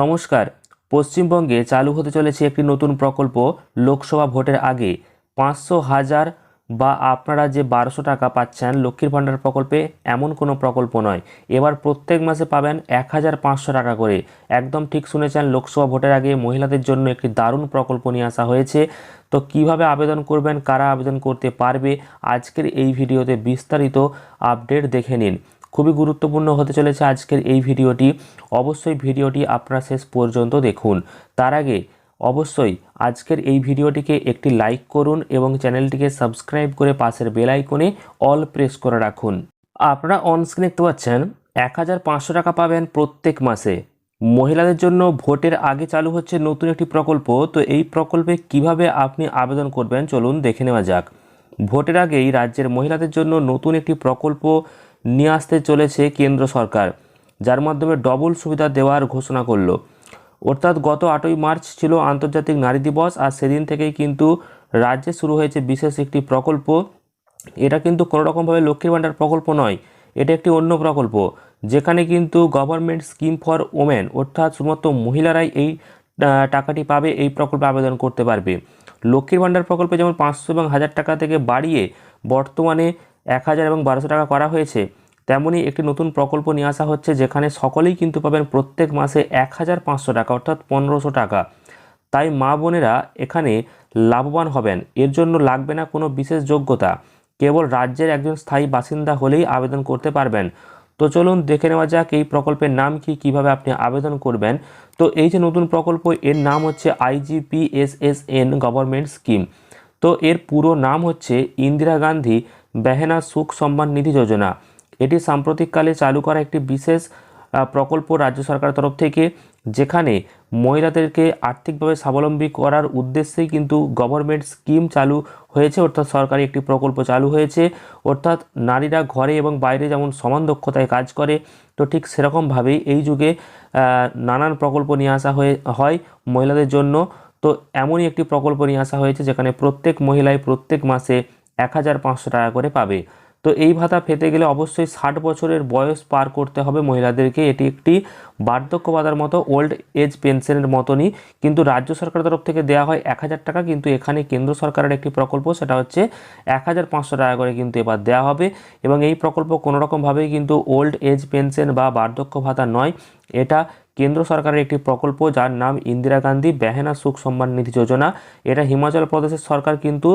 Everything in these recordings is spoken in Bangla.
নমস্কার। পশ্চিমবঙ্গে চালু হতে চলেছে একটি নতুন প্রকল্প লোকসভা ভোটের আগে। পাঁচশো হাজার বা আপনারা যে বারোশো টাকা পাচ্ছেন লক্ষ্মীর ভাণ্ডার প্রকল্পে এমন কোনো প্রকল্প নয়। এবার প্রত্যেক মাসে পাবেন এক হাজার পাঁচশো টাকা করে। একদম ঠিক শুনেছেন, লোকসভা ভোটের আগে মহিলাদের জন্য একটি দারুণ প্রকল্প নিয়ে আসা হয়েছে। তো কীভাবে আবেদন করবেন, কারা আবেদন করতে পারবে, আজকের এই ভিডিওতে বিস্তারিত আপডেট দেখে নিন। খুবই গুরুত্বপূর্ণ হতে চলেছে আজকের এই ভিডিওটি। অবশ্যই ভিডিওটি আপনারা শেষ পর্যন্ত দেখুন। তার আগে অবশ্যই আজকের এই ভিডিওটিকে একটি লাইক করুন এবং চ্যানেলটিকে সাবস্ক্রাইব করে পাশের বেল আইকনে অল প্রেস করে রাখুন। আপনারা অনস্ক্রিন দেখতে পাচ্ছেন, এক হাজার পাঁচশো টাকা পাবেন প্রত্যেক মাসে। মহিলাদের জন্য ভোটের আগে চালু হচ্ছে নতুন একটি প্রকল্প। তো এই প্রকল্পে কীভাবে আপনি আবেদন করবেন চলুন দেখে নেওয়া যাক। ভোটের আগেই রাজ্যের মহিলাদের জন্য নতুন একটি প্রকল্প নিয়ে আসতে চলেছে কেন্দ্র সরকার, যার মাধ্যমে ডবল সুবিধা দেওয়ার ঘোষণা করল। অর্থাৎ গত আটই মার্চ ছিল আন্তর্জাতিক নারী দিবস, আর সেদিন থেকেই কিন্তু রাজ্যে শুরু হয়েছে বিশেষ একটি প্রকল্প। এটা কিন্তু কোনো রকমভাবে লক্ষ্মীর ভাণ্ডার প্রকল্প নয়, এটা একটি অন্য প্রকল্প, যেখানে কিন্তু গভর্নমেন্ট স্কিম ফর ওমেন অর্থাৎ শুধুমাত্র মহিলারাই এই টাকাটি পাবে, এই প্রকল্পে আবেদন করতে পারবে। লক্ষ্মীর ভাণ্ডার প্রকল্পে যেমন পাঁচশো এবং হাজার টাকা থেকে বাড়িয়ে বর্তমানে এক হাজার এবং বারোশো টাকা করা হয়েছে তেমনই একটি নতুন প্রকল্প নিয়ে আসা হচ্ছে যেখানে সকলেই কিন্তু পাবেন প্রত্যেক মাসে এক হাজার পাঁচশো টাকা, অর্থাৎ পনেরোশো টাকা। তাই মা বোনেরা এখানে লাভবান হবেন। এর জন্য লাগবে না কোনো বিশেষ যোগ্যতা। কেবল রাজ্যের একজন স্থায়ী বাসিন্দা হলেই আবেদন করতে পারবেন। তো চলুন দেখে নেওয়া যাক এই প্রকল্পের নাম কি, কীভাবে আপনি আবেদন করবেন। তো এই যে নতুন প্রকল্প, এর নাম হচ্ছে আইজিপিএসএসএন গভর্নমেন্ট স্কিম। তো এর পুরো নাম হচ্ছে ইন্দিরা গান্ধী বেহেনা সুখ সম্মান নিধি যোজনা। এটি সাম্প্রতিককালে চালু করা একটি বিশেষ প্রকল্প রাজ্য সরকারের তরফ থেকে, যেখানে মহিলাদেরকে আর্থিকভাবে স্বাবলম্বী করার উদ্দেশ্যেই কিন্তু গভর্নমেন্ট স্কিম চালু হয়েছে। অর্থাৎ সরকারি একটি প্রকল্প চালু হয়েছে। অর্থাৎ নারীরা ঘরে এবং বাইরে যেমন সমান দক্ষতায় কাজ করে, তো ঠিক সেরকমভাবেই এই যুগে নানান প্রকল্প নিয়ে আসা হয়ে, হয় মহিলাদের জন্য। তো এমনই একটি প্রকল্প নিয়ে আসা হয়েছে, যেখানে প্রত্যেক মহিলাই প্রত্যেক মাসে এক হাজার পাঁচশো টাকা করে পাবে। তো এই ভাতা পেতে গেলে অবশ্যই ষাট বছরের বয়স পার করতে হবে মহিলাদেরকে। এটি একটি বার্ধক্য ভাতার মতো ওল্ড এজ পেনশনের মতনই। কিন্তু রাজ্য সরকারের তরফ থেকে দেওয়া হয় এক হাজার টাকা। কিন্তু এখানে কেন্দ্র সরকারের একটি প্রকল্প, সেটা হচ্ছে এক হাজার পাঁচশো টাকা করে কিন্তু এবার দেওয়া হবে। এবং এই প্রকল্প কোনোরকমভাবেই কিন্তু ওল্ড এজ পেনশন বা বার্ধক্য ভাতা নয়। এটা কেন্দ্র সরকারের একটি প্রকল্প যার নাম ইন্দিরা গান্ধী বেহেনা সুখ সম্মান নিধি যোজনা। এটা হিমাচল প্রদেশের সরকার কিন্তু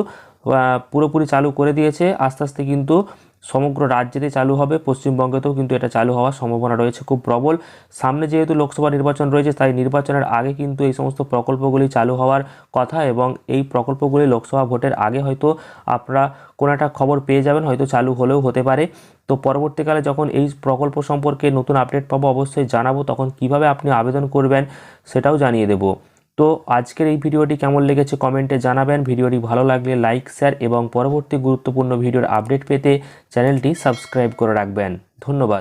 পুরোপুরি চালু করে দিয়েছে। আস্তে আস্তে কিন্তু সমগ্র রাজ্যেতে চালু হবে। পশ্চিমবঙ্গেতেও কিন্তু এটা চালু হওয়ার সম্ভাবনা রয়েছে। খুব প্রবল। সামনে যেহেতু লোকসভা নির্বাচন রয়েছে, তাই নির্বাচনের আগে কিন্তু এই সমস্ত প্রকল্পগুলি চালু হওয়ার কথা এবং এই প্রকল্পগুলি লোকসভা ভোটের আগে হয়তো আপনারা কোনো একটা খবর পেয়ে যাবেন, হয়তো চালু হলেও হতে পারে। তো পরবর্তীকালে যখন এই প্রকল্প সম্পর্কে নতুন আপডেট পাবো, অবশ্যই জানাব, তখন কীভাবে আপনি আবেদন করবেন সেটাও জানিয়ে দেবো। তো আজকের এই ভিডিওটি কেমন লেগেছে কমেন্টে জানাবেন। ভিডিওটি ভালো লাগলে লাইক, শেয়ার এবং পরবর্তী গুরুত্বপূর্ণ ভিডিওর আপডেট পেতে চ্যানেলটি সাবস্ক্রাইব করে রাখবেন। ধন্যবাদ।